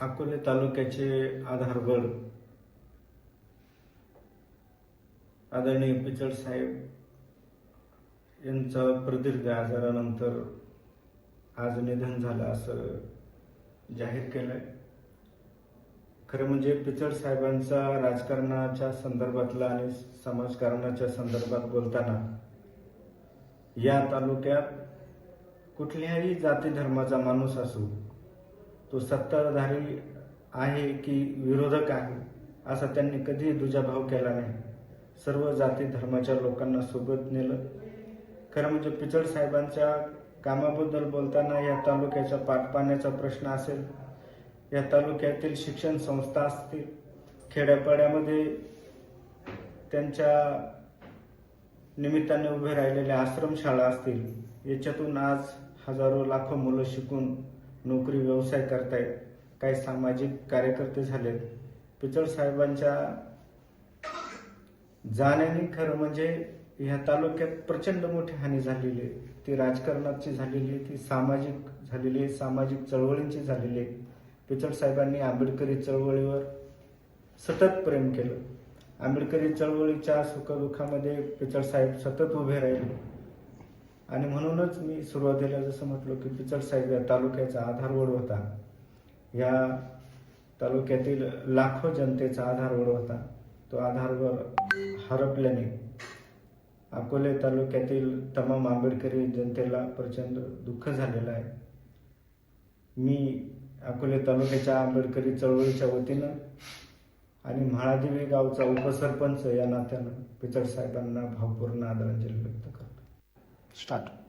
अकोले तालुक्याचे आधारबळ आदरणीय पिचड साहेब यांचा प्रदीर्घ आजारानंतर आज निधन झालं असं जाहीर केलंय. खरं म्हणजे पिचड साहेबांचा राजकारणाच्या संदर्भातला आणि समाजकारणाच्या संदर्भात बोलताना या तालुक्यात कुठल्याही जाती धर्माचा माणूस असो तो सत्ताधारी आहे की विरोधक आहे असा त्यांनी कधीही दुजाभाव केला नाही. सर्व जाती धर्माच्या लोकांना सोबत नेलं. खरं म्हणजे पिचड साहेबांच्या कामाबद्दल बोलताना या तालुक्याच्या पाटपाण्याचा प्रश्न असेल. या तालुक्यातील शिक्षण संस्था असतील. खेड्यापाड्यामध्ये त्यांच्या निमित्ताने उभे राहिलेल्या आश्रमशाळा असतील. याच्यातून आज हजारो लाखो मुलं शिकून नोकरी व्यवसाय करतायत. काही सामाजिक कार्यकर्ते झालेत. पिचड साहेबांच्या जाण्याने खरं म्हणजे ह्या तालुक्यात प्रचंड मोठी हानी झालेली आहे. ती राजकारणाची झालेली आहे ती सामाजिक झालेली आहे सामाजिक चळवळींची झालेली आहे. पिचड साहेबांनी आंबेडकरी चळवळीवर सतत प्रेम केलं. आंबेडकरी चळवळीच्या सुखदुःखामध्ये पिचड साहेब सतत उभे राहिले. आणि म्हणूनच मी सुरुवातीला जसं म्हटलं की पिचड साहेब या तालुक्याचा आधारवड होता. या तालुक्यातील लाखो जनतेचा आधारवड होता. तो आधारवर हरपल्याने अकोले तालुक्यातील तमाम आंबेडकरी जनतेला प्रचंड दुःख झालेलं आहे. मी अकोले तालुक्याच्या आंबेडकरी चळवळीच्या वतीनं आणि म्हाळादेवी गावचा उपसरपंच या नात्यानं पिचड साहेबांना भावपूर्ण आदरांजली व्यक्त करतो. statt.